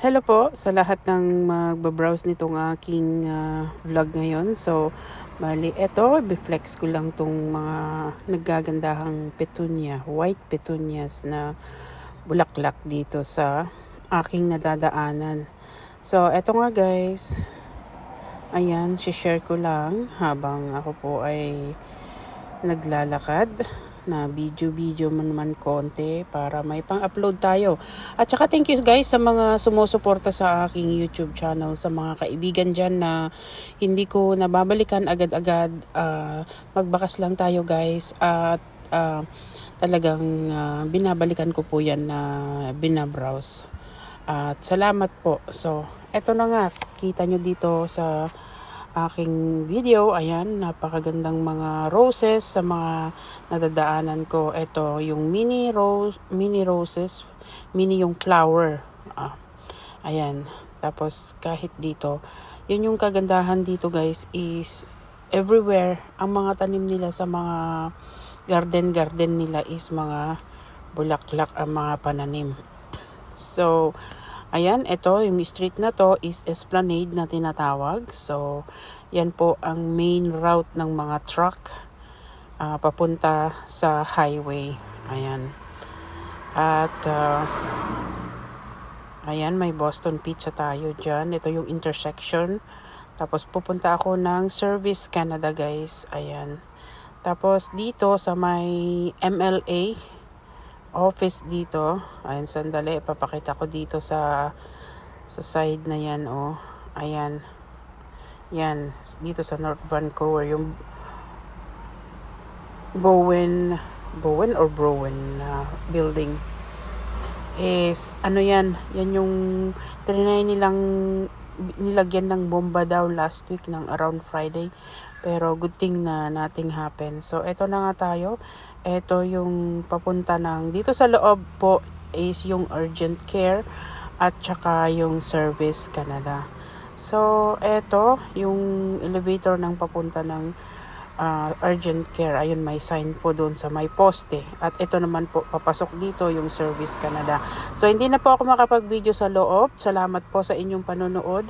Hello po sa lahat ng magbabrowse nitong aking ah, vlog ngayon. So, bali, eto, biflex ko lang tong mga naggagandahang petunia, white petunias na bulaklak dito sa aking nadadaanan. So, eto nga guys. Ayan, share ko lang habang ako po ay naglalakad na video-video man naman konti para may pang-upload tayo. At saka thank you guys sa mga sumusuporta sa aking YouTube channel, sa mga kaibigan dyan na hindi ko nababalikan agad-agad. Ah, magbakas lang tayo guys at ah, talagang ah, binabalikan ko po yan na binabrowse. At salamat po. So, eto na nga, kita nyo dito sa aking video. Ayan, napakagandang mga roses sa mga nadadaanan ko. Ito, yung mini rose, mini roses, mini yung flower. Ah, ayan. Tapos kahit dito, yun yung kagandahan dito guys is everywhere ang mga tanim nila sa mga garden garden nila is mga bulaklak ang mga pananim. So, ayan, ito, yung street na to is Esplanade na tinatawag. So, yan po ang main route ng mga truck ah, papunta sa highway. Ayan. At, ah, ayan, may Boston Pizza tayo dyan. Ito yung intersection. Tapos, pupunta ako ng Service Canada, guys. Ayan. Tapos, dito sa may MLA, office dito. Ayan, sandali. Papakita ko dito sa sa side na yan, oh. Ayan. Yan. Dito sa North Vancouver. Yung Bowen, Bowen or Browen na building is ano yan, yan yung trinay nilang nilagyan ng bomba daw last week ng around Friday. Pero good thing na nothing happen. So, eto na nga tayo. Ito yung papunta ng, dito sa loob po is yung urgent care at saka yung service Canada. So, eto yung elevator ng papunta ng ah, urgent care. Ayun, may sign po doon sa may poste. At ito naman po, papasok dito yung Service Canada. So, hindi na po ako makapag-video sa loob. Salamat po sa inyong panonood.